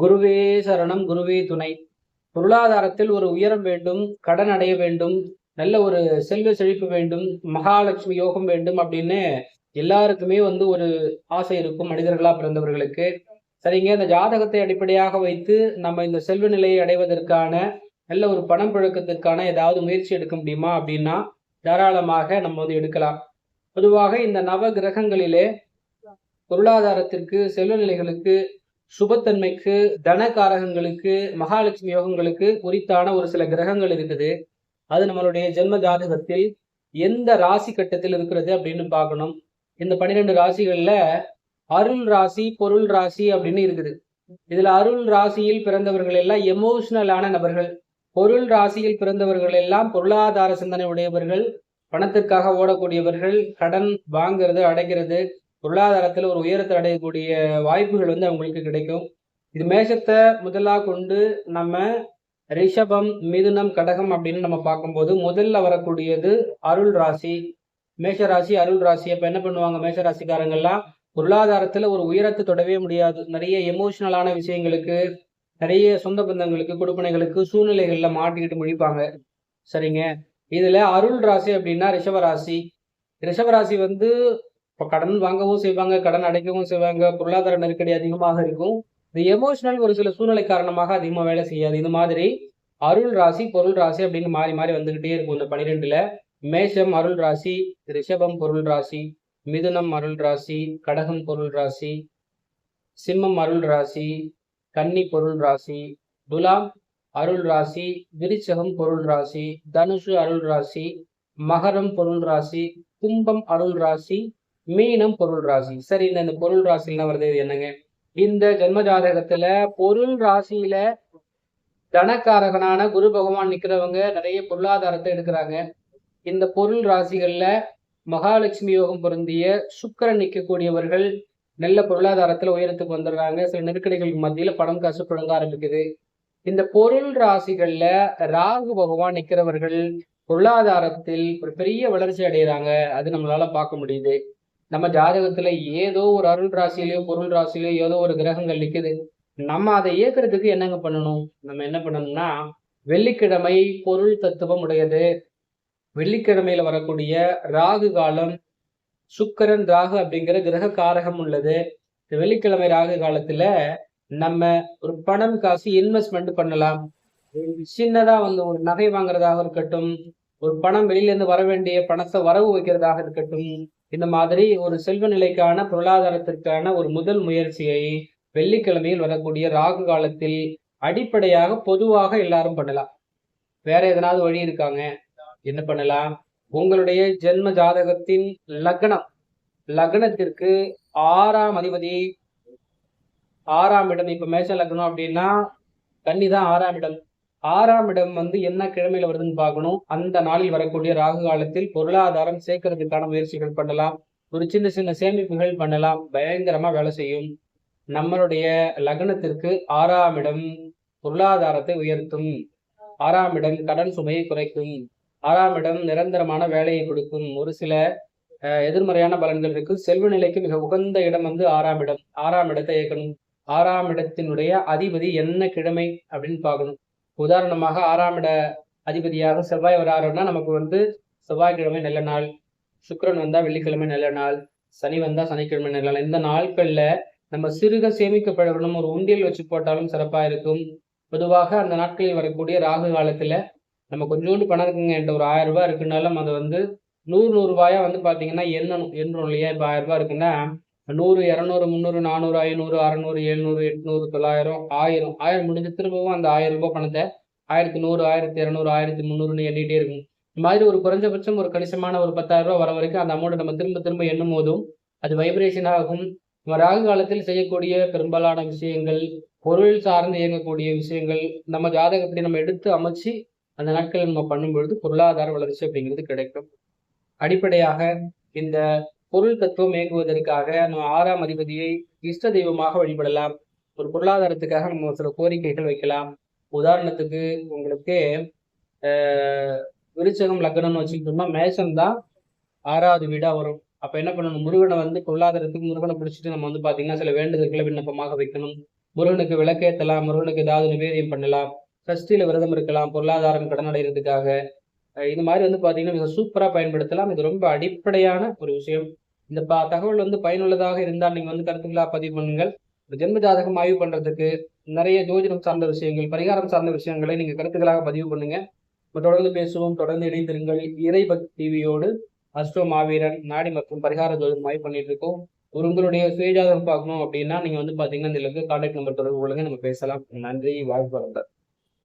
குருவே சரணம் குருவே துணை. பொருளாதாரத்தில் ஒரு உயரம் வேண்டும் கடன் அடைய வேண்டும் நல்ல ஒரு செல்வ செழிப்பு வேண்டும் மகாலட்சுமி யோகம் வேண்டும் அப்படின்னு எல்லாருக்குமே வந்து ஒரு ஆசை இருக்கும் மனிதர்களா பிறந்தவர்களுக்கு. சரிங்க இந்த ஜாதகத்தை அடிப்படையாக வைத்து நம்ம இந்த செல்வ நிலையை அடைவதற்கான நல்ல ஒரு பணம் புழக்கத்திற்கான ஏதாவது முயற்சி எடுக்க முடியுமா அப்படின்னா தாராளமாக நம்ம வந்து எடுக்கலாம். பொதுவாக இந்த நவ கிரகங்களிலே பொருளாதாரத்திற்கு செல்வ நிலைகளுக்கு சுபத்தன்மைக்கு தனகாரகங்களுக்கு மகாலட்சுமி யோகங்களுக்கு குறித்தான ஒரு சில கிரகங்கள் இருக்குது அது நம்மளுடைய ஜென்ம ஜாதகத்தில் எந்த ராசி கட்டத்தில் இருக்கிறது அப்படின்னு பார்க்கணும். இந்த பன்னிரெண்டு ராசிகள்ல அருள் ராசி பொருள் ராசி அப்படின்னு இருக்குது. இதுல அருள் ராசியில் பிறந்தவர்கள் எல்லாம் எமோஷனலான நபர்கள். பொருள் ராசியில் பிறந்தவர்கள் எல்லாம் பொருளாதார சிந்தனை உடையவர்கள். பணத்திற்காக ஓடக்கூடியவர்கள் கடன் வாங்குறது அடைக்கிறது. பொருளாதாரத்தில் ஒரு உயரத்தை அடையக்கூடிய வாய்ப்புகள் வந்து அவங்களுக்கு கிடைக்கும். இது மேஷத்தை முதலாக கொண்டு நம்ம ரிஷபம் மிதுனம் கடகம் அப்படின்னு நம்ம பார்க்கும்போது முதல்ல வரக்கூடியது அருள் ராசி மேஷ ராசி அருள் ராசி. அப்போ என்ன பண்ணுவாங்க மேஷ ராசிக்காரங்கள்லாம் பொருளாதாரத்தில் ஒரு உயரத்தை தொடவே முடியாது. நிறைய எமோஷனலான விஷயங்களுக்கு நிறைய சொந்த பந்தங்களுக்கு கொடுப்பனைகளுக்கு சூழ்நிலைகளில் மாட்டிக்கிட்டு முழிப்பாங்க. சரிங்க? இதில் அருள் ராசி அப்படின்னா ரிஷபராசி. ராசி ராசி வந்து இப்போ கடன் வாங்கவும் செய்வாங்க கடன் அடைக்கவும் செய்வாங்க பொருளாதார நெருக்கடி அதிகமாக இருக்கும். இந்த எமோஷனல் ஒரு சில சூழ்நிலை காரணமாக அதிகமாக வேலை செய்யாது. இந்த மாதிரி அருள் ராசி பொருள் ராசி அப்படின்னு மாறி மாறி வந்துகிட்டே இருக்கும் இந்த பனிரெண்டுல. மேஷம் அருள் ராசி ரிஷபம் பொருள் ராசி மிதுனம் அருள் ராசி கடகம் பொருள் ராசி சிம்மம் அருள் ராசி கன்னி பொருள் ராசி துலாம் அருள் ராசி விருச்சகம் பொருள் ராசி தனுஷு அருள் ராசி மகரம் பொருள் ராசி கும்பம் அருள் ராசி மீனம் பொருள் ராசி. சரி இந்த இந்த பொருள் ராசிலாம் வருது? இது என்னங்க? இந்த ஜென்ம ஜாதகத்துல பொருள் ராசியில தனக்காரகனான குரு பகவான் நிக்கிறவங்க நிறைய பொருளாதாரத்தை எடுக்கிறாங்க. இந்த பொருள் ராசிகள்ல மகாலட்சுமி யோகம் பொருந்திய சுக்கிரன் நிற்கக்கூடியவர்கள் நல்ல பொருளாதாரத்துல உயரத்துக்கு வந்துடுறாங்க. சில நெருக்கடிகளுக்கு மத்தியில பணம் காசு புழங்க ஆரம்பிக்குது. இந்த பொருள் ராசிகள்ல ராகு பகவான் நிற்கிறவர்கள் பொருளாதாரத்தில் ஒரு பெரிய வளர்ச்சி அடைகிறாங்க அது நம்மளால பார்க்க முடியுது. நம்ம ஜாதகத்துல ஏதோ ஒரு அருள் ராசியிலயோ பொருள் ராசியிலயோ ஏதோ ஒரு கிரகங்கள் நிக்குது. நம்ம அதை இயக்குறதுக்கு என்னங்க பண்ணணும்? நம்ம என்ன பண்ணணும்னா வெள்ளிக்கிழமை பொருள் தத்துவம் உடையது. வெள்ளிக்கிழமையில வரக்கூடிய ராகு காலம் சுக்கரன் ராகு அப்படிங்கிற கிரக காரகம் உள்ளது. இந்த வெள்ளிக்கிழமை ராகு காலத்துல நம்ம ஒரு பணம் காசு இன்வெஸ்ட்மெண்ட் பண்ணலாம். சின்னதா வந்து ஒரு நகை வாங்குறதாக இருக்கட்டும் ஒரு பணம் வெளியில இருந்து வர வேண்டிய பணத்தை வரவு வைக்கிறதாக இருக்கட்டும் இந்த மாதிரி ஒரு செல்வ நிலைக்கான பொருளாதாரத்திற்கான ஒரு முதல் முயற்சியை வெள்ளிக்கிழமையில் வரக்கூடிய ராகு காலத்தில் அடிப்படையாக பொதுவாக எல்லாரும் பண்ணலாம். வேற எதனாவது வழி இருக்காங்க? என்ன பண்ணலாம்? உங்களுடைய ஜென்ம ஜாதகத்தின் லக்னம். லக்னத்திற்கு ஆறாம் அதிபதி. ஆறாம் இடம். இப்ப மேஷ லக்னம் அப்படின்னா கன்னி தான் ஆறாம் இடம். ஆறாம் இடம் வந்து என்ன கிழமையில வருதுன்னு பார்க்கணும். அந்த நாளில் வரக்கூடிய ராகு காலத்தில் பொருளாதாரம் சேர்க்கறதுக்கான முயற்சிகள் பண்ணலாம். ஒரு சின்ன சின்ன சேமிப்புகள் பண்ணலாம். பயங்கரமா வேலை செய்யும். நம்மளுடைய லக்னத்திற்கு ஆறாம் இடம் பொருளாதாரத்தை உயர்த்தும். ஆறாம் இடம் கடன் சுமையை குறைக்கும். ஆறாம் இடம் நிரந்தரமான வேலையை கொடுக்கும். ஒரு சில அஹ், எதிர்மறையான பலன்கள் இருக்கு. செல்வ நிலைக்கு மிக உகந்த இடம் வந்து ஆறாம் இடம். ஆறாம் இடத்தை இயக்கணும். ஆறாம் இடத்தினுடைய அதிபதி என்ன கிழமை அப்படின்னு பார்க்கணும். உதாரணமாக ஆறாம் இட அதிபதியாக செவ்வாய் வராருன்னா நமக்கு வந்து செவ்வாய்க்கிழமை நல்ல நாள் சுக்கரன் வந்தா வெள்ளிக்கிழமை நல்ல நாள் சனி வந்தா சனிக்கிழமை நல்ல நாள். இந்த நாட்கள்ல நம்ம சிறுக சேமிக்க பழகணும் ஒரு உண்டியல் வச்சு போட்டாலும் சிறப்பா இருக்கும். பொதுவாக அந்த நாட்களில் வரக்கூடிய ராகு காலத்துல நம்ம கொஞ்சோண்டு பணம் இருக்குங்க. என்கிட்ட ஒரு ஆயிரம் ரூபாய் இருக்குனாலும் அதை வந்து நூறு நூறு ரூபாயா வந்து பாத்தீங்கன்னா எண்ணணும். எண்ணணும் இல்லையா? இப்போ ஆயிரம் ரூபாய் இருக்குன்னா நூறு இரநூறு முந்நூறு நானூறு ஐநூறு அறநூறு எழுநூறு எட்நூறு தொள்ளாயிரம் ஆயிரம். ஆயிரம் முடிஞ்சு திரும்பவும் அந்த ஆயிரம் ரூபாய் பணத்தை ஆயிரத்தி நூறு ஆயிரத்தி இரநூறு ஆயிரத்தி முந்நூறுன்னு எண்ணிகிட்டே இருக்கும். இந்த மாதிரி ஒரு குறைஞ்சபட்சம் ஒரு கணிசமான ஒரு பத்தாயிரம் ரூபா வர வரைக்கும் அந்த அமௌண்ட்டை நம்ம திரும்ப திரும்ப எண்ணும் போதும். அது வைப்ரேஷன் ஆகும். நம்ம ராகு காலத்தில் செய்யக்கூடிய பெரும்பாலான விஷயங்கள் பொருள் சார்ந்து இயங்கக்கூடிய விஷயங்கள் நம்ம ஜாதகத்தை நம்ம எடுத்து அமைச்சு அந்த நாட்கள் நம்ம பண்ணும்பொழுது பொருளாதார வளர்ச்சி அப்படிங்கிறது கிடைக்கும். அடிப்படையாக இந்த பொருள் தத்துவம் இயங்குவதற்காக நம்ம ஆறாம் அதிபதியை இஷ்ட தெய்வமாக வழிபடலாம். ஒரு பொருளாதாரத்துக்காக நம்ம சில கோரிக்கைகள் வைக்கலாம். உதாரணத்துக்கு உங்களுக்கு விருச்சகம் லக்னம்னு வச்சுக்கிட்டோம்னா மேஷம் தான் ஆறாவது வீடாக வரும். அப்போ என்ன பண்ணணும்? முருகனை வந்து பொருளாதாரத்துக்கு முருகனை பிடிச்சிட்டு நம்ம வந்து பார்த்தீங்கன்னா சில வேண்டுதல்களை விண்ணப்பமாக வைக்கணும். முருகனுக்கு விளக்கேற்றலாம் முருகனுக்கு ஏதாவது நிவேதியம் பண்ணலாம். சஷ்டியில் விரதம் இருக்கலாம். பொருளாதாரம் கடன் அடைகிறதுக்காக இது மாதிரி வந்து பார்த்தீங்கன்னா மிக சூப்பராக பயன்படுத்தலாம். இது ரொம்ப அடிப்படையான ஒரு விஷயம். இந்த ப தகவல் வந்து பயனுள்ளதாக இருந்தால் நீங்கள் வந்து கருத்துக்களாக பதிவு பண்ணுங்கள். இந்த ஜென்ம ஜாதகம் ஆய்வு பண்ணுறதுக்கு நிறைய ஜோதிடம் சார்ந்த விஷயங்கள் பரிகாரம் சார்ந்த விஷயங்களை நீங்கள் கருத்துக்களாக பதிவு பண்ணுங்கள் நம்ம தொடர்ந்து பேசுவோம் தொடர்ந்து இணைந்திருங்கள். இறைபக்தி டிவியோடு அஸ்ட்ரோ மாவீரன் நாடி மற்றும் பரிகார ஜோதிடம் ஆய்வு பண்ணிட்டு இருக்கோம். ஒரு உங்களுடைய சுயஜாதகம் பார்க்கணும் அப்படின்னா நீங்கள் வந்து பார்த்தீங்கன்னா இந்த கான்டாக்ட் நம்பர் தொடர்பு கொள்ளுங்க. நம்ம பேசலாம். நன்றி வாழ்க்கை